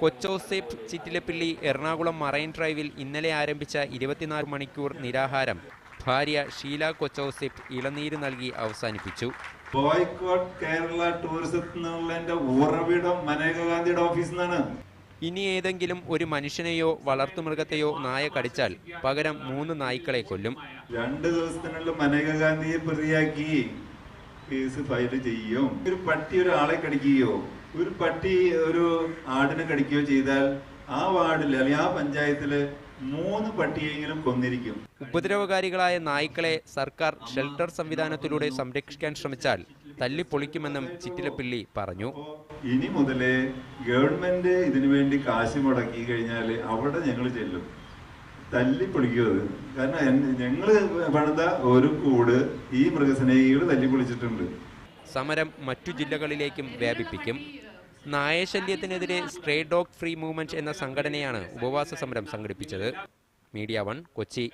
കൊച്ചോസേപ്പ് Chittilappilly Ernakulam marine ഡ്രൈവിൽ ഇന്നലെ ആരംഭിച്ച ഇരുപത്തിനാല് മണിക്കൂർ നിരാഹാരം. ഭാര്യ ഷീല കൊച്ചോസേപ്പ് ഇളനീര് നൽകി അവസാനിപ്പിച്ചു. ബോയ്കോട്ട് കേരള ടൂറിസത്തിൽ നിന്നുള്ളതിന്റെ ഉറവിടം മനേക ഗാന്ധിയുടെ ഓഫീസിൽ നിന്നാണ്. ഇനി ഏതെങ്കിലും ഒരു മനുഷ്യനെയോ വളർത്തുമൃഗത്തെയോ നായ കടിച്ചാൽ പകരം മൂന്ന് നായ്ക്കളെ കൊല്ലും. രണ്ട് ദിവസത്തിനുള്ളിൽ മനേക ഗാന്ധിയെ പ്രതിയാക്കി. കേസ് ഫയൽ ചെയ്യും. ഒരു പട്ടി ഒരാളെ കടിക്കുകയോ ഒരു പട്ടി ഒരു ആടിനെ കടിക്കുകയോ ചെയ്താൽ ആ വാർഡിൽ അല്ലെങ്കിൽ ആ പഞ്ചായത്തിൽ മൂന്ന് പട്ടിയെങ്കിലും കൊന്നിരിക്കും. ഉപദ്രവകാരികളായ നായ്ക്കളെ സർക്കാർ ഷെൽട്ടർ സംവിധാനത്തിലൂടെ സംരക്ഷിക്കാൻ ശ്രമിച്ചാൽ തല്ലിപ്പൊളിക്കുമെന്നും ചിറ്റിലപ്പിള്ളി പറഞ്ഞു. ഇനി മുതലേ ഗവൺമെന്റ് ഇതിനു വേണ്ടി കാശ് മുടക്കി കഴിഞ്ഞാൽ അവിടെ ഞങ്ങൾ ചെല്ലും. തല്ലി അത് കാരണം ഞങ്ങൾ പണിത ഒരു കൂട് ഈ മൃഗസ്നേഹികൾ തല്ലിപ്പൊളിച്ചിട്ടുണ്ട്. സമരം മറ്റു ജില്ലകളിലേക്കും വ്യാപിപ്പിക്കും. നായശല്യത്തിനെതിരെ സ്ട്രേ ഡോഗ് ഫ്രീ മൂവ്മെന്റ് എന്ന സംഘടനയാണ് ഉപവാസ സമരം സംഘടിപ്പിച്ചത്. Media One Kochi.